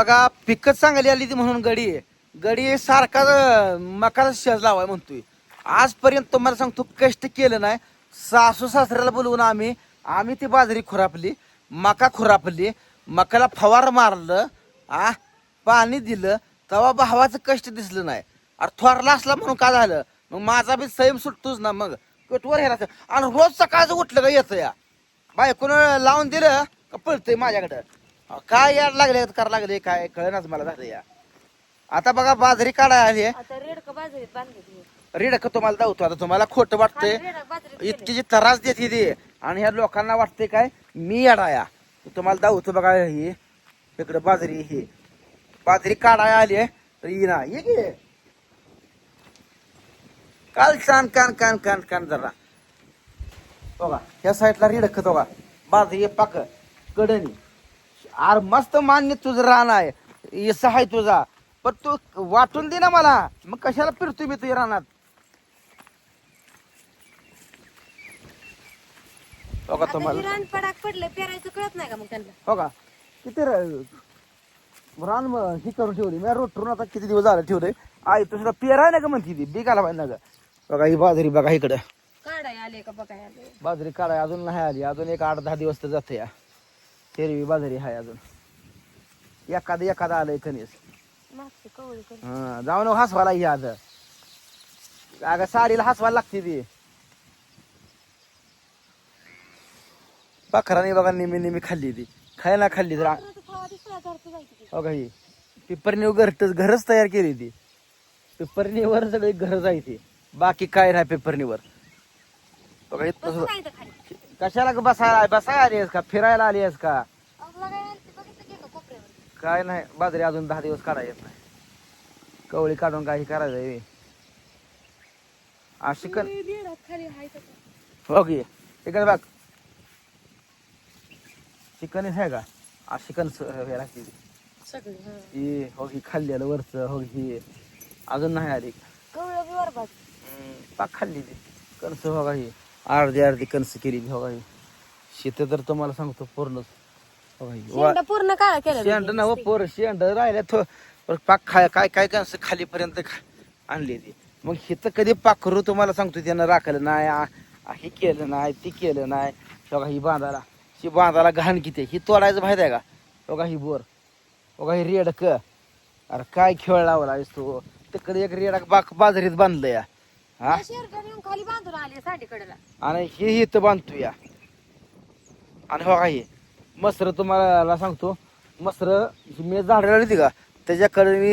बघा पिकच चांगली आली ती म्हणून गडी आहे. गडी सारखा अं, शेज लावाय म्हणतोय. आजपर्यंत तुम्हाला सांगतो कष्ट केलं नाही. सासू सासऱ्याला बोलवून आम्ही आम्ही ती बाजरी खुरापली मका खुरापली मकाला फवार मारलं आ पाणी दिलं तेव्हा भावाचं कष्ट दिसलं नाही. अरे थोरला असला म्हणून का झालं? मग माझा बी संयम सुटतोच ना मग. कटवर हेरायचं आणि रोज सकाळचं उठलं का येतं या? बायकोनं लावून दिलं का पळतंय माझ्याकडं? काय याड लागले करा लागले काय कळनाच मला झालं या. आता बघा बाजरी काढाय आली आता रेडक बाजरीत बांधली रेडक तुम्हाला दावतो आता तुम्हाला खोटं वाटतंय. इतकी जी त्रास देते ती. आणि ह्या लोकांना वाटते काय मी अडाया. तुम्हाला दावतो बघा ही. इकडे बाजरी ही. बाजरी काढाय आली आहे. तर ही ना ये की. काल कान कान कान कान कान जरा. बघा ह्या साईडला रिडक बघा. बाजरी पाक कडणी आर मस्त मान्य तुझं रान आहे. इसा आहे तुझा. पण तू वाटून दे ना मला. मग कशाला फिरतोय मी तुझ्या रानात? बघा आता तुम्हाला? ही रान पडाक पडलं पेरायचं कळत नाही का मग त्यांना? हो का? किती र- रान म- ही करून ठेवली. मी रोटरून आता किती दिवस झाले ठेवले आई तुझ्या पेराय ना का म्हणती ती. बिगाला पाहिजे ना बघा ही बाजरी बघा इकडं. काढाय आले का बघाय आले? बाजरी काढाय अजून नाही आली. अजून एक आठ दहा दिवस तर जाते या हिरवी बाजरी आहे अजून. एखादं एखादं आलंय कणीस हा जाऊन हसवायला ही आज. अगं साडीला हसवायला लागते ती. पाखराने बघा नेहमी नेहमी खाल्ली ती. खायला खाल्ली तर ते. हो काही पिपरणीवर घरच घरच तयार केली ती. पिपरणीवर सगळी घर जायची. बाकी काय नाही पिपरणीवर बघा कशाला ग बसायला बसायला आली आहेस का? फिरायला आली आहेस का? काय नाही बाजरी अजून दहा दिवस काढा येत नाही. कवळी काढून काही करायचं आहे आ शिकन ते बिळात खाली हाय तसं. हो की चिकन बघ. चिकन आहे का? आ चिकन हे लागते ती. हा. ही खाल्लेलं वरचं हो ही. अजून नाही आली. पाक खाल्ली ती. कणस हो का ही. अर्धी अर्धी कणस केली हो का ही शेत तर तुम्हाला सांगतो पूर्णच. हो ही. शेंडा पूर्ण काळा केला शेंड ना हो पोर शेंड राहिल्या थो पाक खाय काय काय कणस खालीपर्यंत खा- आणली ती. मग हिथं कधी पाखरू तुम्हाला सांगतो त्यानं राखलं नाही हे केलं नाही ती केलं नाही. बघा ही बांधाला ही बांधाला घाण किती आहे. ही तोडायचं माहीत आहे का? बघा ही बोर. बघा ही रेडक. अरे काय खेळ लावला आहेस तू तिकडे एक रेडक बाक बाजरीत बांधलं या हा? शेरडा नेऊन खाली बांधून आली साडीकडेला आणि हे इथं बांधतो या. आणि हो काही मसर तुम्हाला सांगतो मसर ही मी झाडाला होती का त्याच्याकडे मी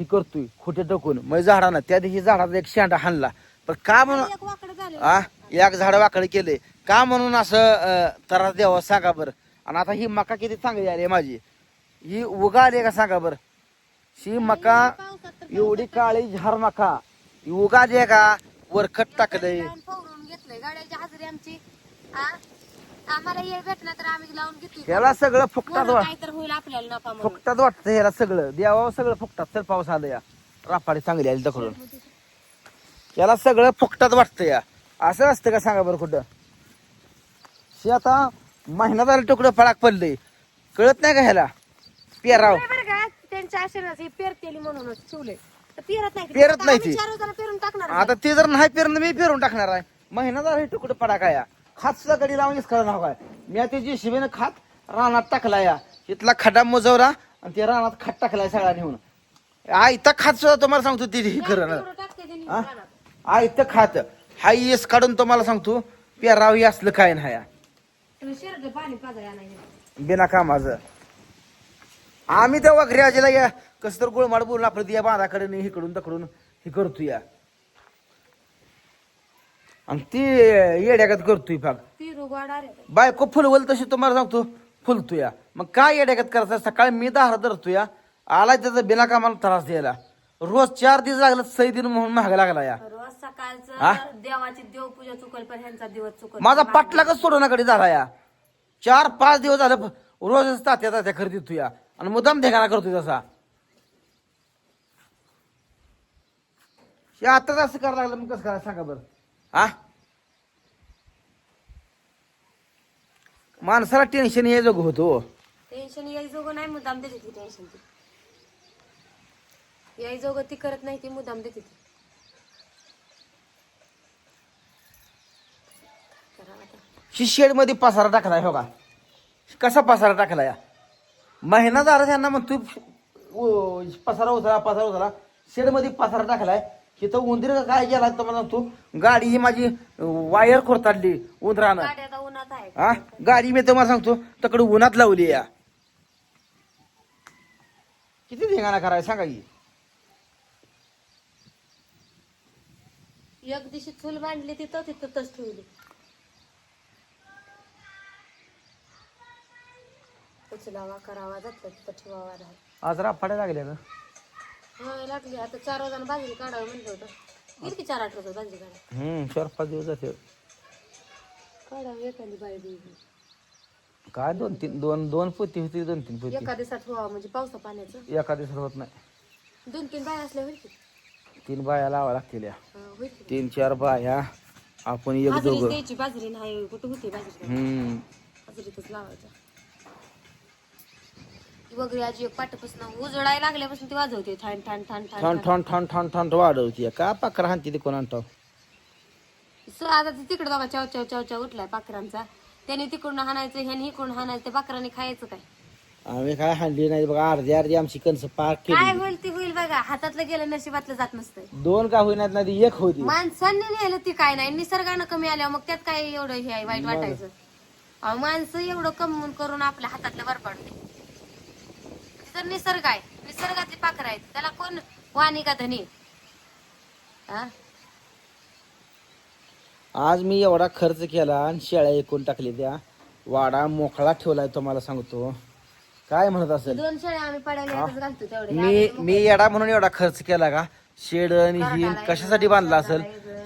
ही करतोय खोटे टाकून. मग झाडानं त्या दिवशी झाडाचा एक शेंडा हाणला. पण का म्हणून एक वाकडं झालं. आ? एक झाड वाकडे केले. का म्हणून असं त्रास द्यावा सांगा बरं. आणि आता ही मका किती चांगली आली आहे माझी. ही उगा आली आहे का सांगा बरं? ही मका एवढी काळी झार मका. ही उगा आहे का वरखट टाकलंय लावून पवरून घेतलंय. गाड्याची हजेरी आमची. आ? आम्हाला येळ भेटला तर आम्ही लावून घेतली त्याला सगळं फुकटात वा काय तर होईल आपल्याला नफा म्हणून. फुकटात वाटतं ह्याला सगळं. देवावं सगळं फुकटात चल पाऊस आलं या. रापाडी चांगली आली दखडून. याला सगळं फुकटात वाटतं या. असं असतं का सांगा बरं कुठं? हे आता महिना झाला तुकडं फळाक पडलंय. कळत नाही का ह्याला? पेराव. नाही बरं का? त्यांच्या आशेनाच हे पेरतेली म्हणूनच ठेवले तर पेरत नाही पेरत ती. चार रोजाला पेरून टाकणार आता ते जर नाही पेरणं मी पेरून टाकणार आहे. महिना झाला हे तुकडं पडा काय खात सुद्धा गडी लावूनच खरं नाव काय? मी आता जी शिबेनं खात रानात टाकला या. तिथला खड्डा मोजवला आणि ते रानात खात टाकलाय सगळा नेऊन आयता खात सुद्धा तुम्हाला सांगतो ती हे खरं ना. एवढं टाकते त्यांनी हा? रानात. आयतं खात. हा येस काढून तुम्हाला सांगतो पेराव हे असलं काय नाही. तुम्ही शेरडं पाणी पाजायला नाही बिना कामाचं. आम्ही वगैरे आजीला या कसं तर गोळमाड बोलून आपलं या बांधाकडे नाही इकडून तकडून हे करतो या. आणि ती येड्यागत करतोय भाग. बायको फुलवल तशी तुम्हाला सांगतो फुलतो या. मग काय येड्यागत करायचं? सकाळी मी दारा धरतो या. आला त्याचा बिना कामाला त्रास द्यायला. रोज चार दिवस लागला सई दिन म्हणून महाग लागला या. रोज हा? सकाळचं देवाची देवपूजा चुकल पण ह्यांचा दिवस चुकल. माझा पाटलाकच सोडवण्याकडे झाला या. चार पाच दिवस झालं रोजच तात्या तात्या खरेदी तू या. आणि मुद्दाम ढेगाणा करतोय तसा. हे आताच असं करायला लागलं मग कसं करायचं? सांगा बरं. हा? माणसाला टेन्शन हे जोग होतो टेन्शन यायचं नाही मुद्दाम देते टेन्शन याई जोगं ती करत नाही ती मुदाम देते ती. करा आता. ही शेडमध्ये पसारा टाकलाय हो का? कसा पसारा टाकलाय? या? महिना झाला त्यांना म्हणतो उ- पसारा उचला पसारा उचला शेडमध्ये पसारा टाकलाय. तिथं उंदीर काय गेला तर मला तू? गाडी ही माझी वायर खोरताडली उंदरानं. गाडी आता उन्हात आहे. हा? गाडी मी तुम्हाला सांगतो तकडे उन्हात लावली या. किती धिंगाणा करायला सांगा की? एक दिवशी चूल बांधली तिथं तिथंच ठेवली. उचलावा करावा तिथं ठेवावा राहा आज राफाड्या लागल्या ना होय लागली. आता चार वाजता बाजरी काढावं म्हणलं होतं. येईल की चार आठ वाजता बाजरी काढा हम्म चार पाच दिवस जाते. काढावं एखादी बाई. काय दोन तीन दोन दोन पोती होती दोन तीन पोती. एका दिवसात व्हावं म्हणजे पावसा पाण्याचं? एका दिवसात होत नाही. दोन तीन बाय असल्या होईल की? तीन बाया लावा लागतील या. हा, होईल की. तीन चार बाया आपण एक बाजरीच दोघं. द्यायची बाजरी नाही कुठं होती बाजरी हम्म. बाजरीतच लावायचं. वगैरे आजी एक पाठपासून उजळायला लागल्यापासून ती वाजवते. ठाण ठाण ठाण ठाण ठण ठण ठण ठण ठण वाढवती का पाकरा हाणती ते कोण आणतो? स- आता ते तिकडे बघा चाव चाव चाव चाव उठलाय पाखरांचा त्याने तिकडून हाणायचं ह्याने इकडून हाणायचं त्या पाखराने खायचं काय? आम्ही काय हाणली नाही बघा अर्धी अर्धी आमची कणस पाक काय केली होईल ती होईल बघा हातातलं गेलं नशिबातलं जात नसतंय. दोन का होईनात नाही एक होती माणसांनी नेलं ती काय नाही निसर्गानं कमी आल्यावर मग त्यात काय एवढं हे आहे वाईट वाटायचं? अहो, माणसं एवढं कमवून करून आपल्या हातातलं वर पाडते तर निसर्ग आहे. निसर्गातली पाखरं आहेत. त्याला कोण वाणी का धनी? हा? आज मी एवढा खर्च केला आणि शेळ्या एकूण टाकली त्या. वाडा मोकळा ठेवलाय तुम्हाला सांगतो. काय म्हणत असेल? दोन शेळ्या आम्ही पडायला एकच घालतो तेवढे. मी मी येडा म्हणून एवढा खर्च केला का? शेड आणि ही कशासाठी बांधला असेल?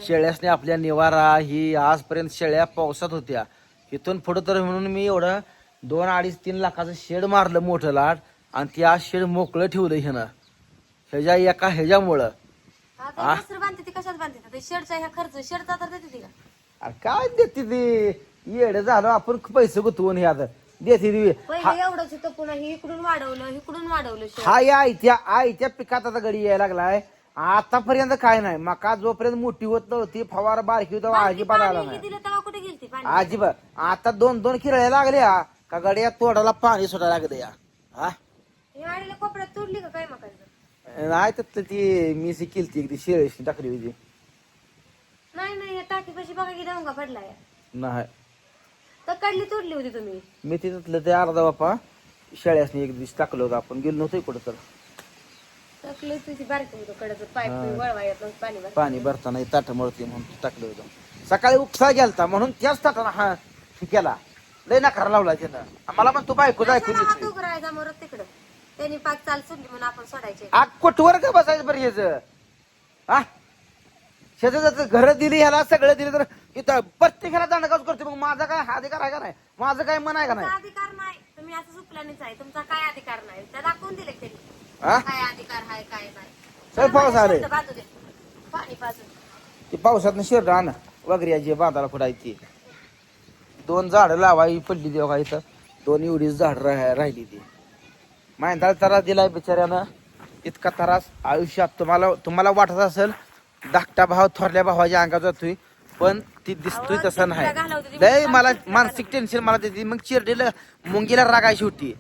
शेळ्यासने आपल्या निवारा ही आजपर्यंत शेळ्या पावसात होत्या. इथून पुढं तर म्हणून मी एवढं दोन अडीच तीन लाखाचं शेड मारलं मोठं लाट. आणि ते आज शेड मोकळं ठेवलं ह्यानं. ह्याच्या एका ह्याच्यामुळं. आता दुसरं बांधते ती कशात बांधते? ते शेडचा ह्या खर्च शेडचा तर देते ती का? अरे काय देते ते? येड झालं आपण पैसे गुतवून हे आता देते ती. पहिले एवढंच होतं पुन्हा हे इकडून वाढवलं इकडून वाढवलं शेड. हा या आयत्या आयत्या पिकात आता गडी यायला लागलाय. आतापर्यंत काय नाही. मका जोपर्यंत मोठी होत नव्हती फवार बारकी होती अजिबात आला पाणी नाही. दिलं तेव्हा कुठे गेलती पाणी? अजिबात आता दोन दोन किरळ्या लागल्या. का गड्या तोडाला पाणी सुटायला लागलं या. हा? हे आडीला कोपऱ्यात तोडली का काय मकाचं नाही तर ती मी केलती एक ती शेळीशी टाकली होती. नाही नाही टाकी कशी बघा की डोंगा पडलाय. नाही. तर काढली तोडली होती तुम्ही. मी तिथलं ते अर्धा बापा शेळ्यासनी एक दिवस टाकलं होतं आपण. गेलो नव्हतो कुठं तर. टाकली तुझी बारकी होतं कडचं पाईप वळवा येत नव्हतं पाणी भर पाणी भरताना ताट मळते म्हणून टाकलं होतं. सकाळी उपसा गेलता म्हणून त्याच ताटानं हा केला लय नकार लावला त्यानं. मला पण तू बायको मरत तिकडं. त्यांनी पाच चाल म्हणून आपण सोडायचे. कोटवर का बसायचं बरं याच हा? शेजाचं घर दिली ह्याला सगळं दिलं तर इथं प्रत्येकाला दंडकाच करते मग माझा काय अधिकार आहे का नाही? माझं काय मन आहे का नाही? तुमचा अधिकार नाही. तुम्ही असं सुपल्यानेच आहे. तुमचा काय अधिकार नाही? त्या दाखवून दिले त्यांनी. हा? काय अधिकार आहे काय नाही. पाऊस आले. शब्द बाजू दे. पाणी बाजू ते पावसात शिरड आण. वगैरे जे बांधाला फुडायची दोन झाडं लावाई पडली देव का इथं. दोन एवढीच झाड राहिली ती. माहिती त्रास दिलाय बिचाऱ्यानं. इतका त्रास आयुष्यात तुम्हाला तुम्हाला वाटत असेल धाकटा भाव थोरल्या भावाच्या अंगात जातोय पण ती दिसतोय तसं नाही. लय मला मानसिक टेन्शन मला देते. मग चिरडीला मुंगीला रागायची होती.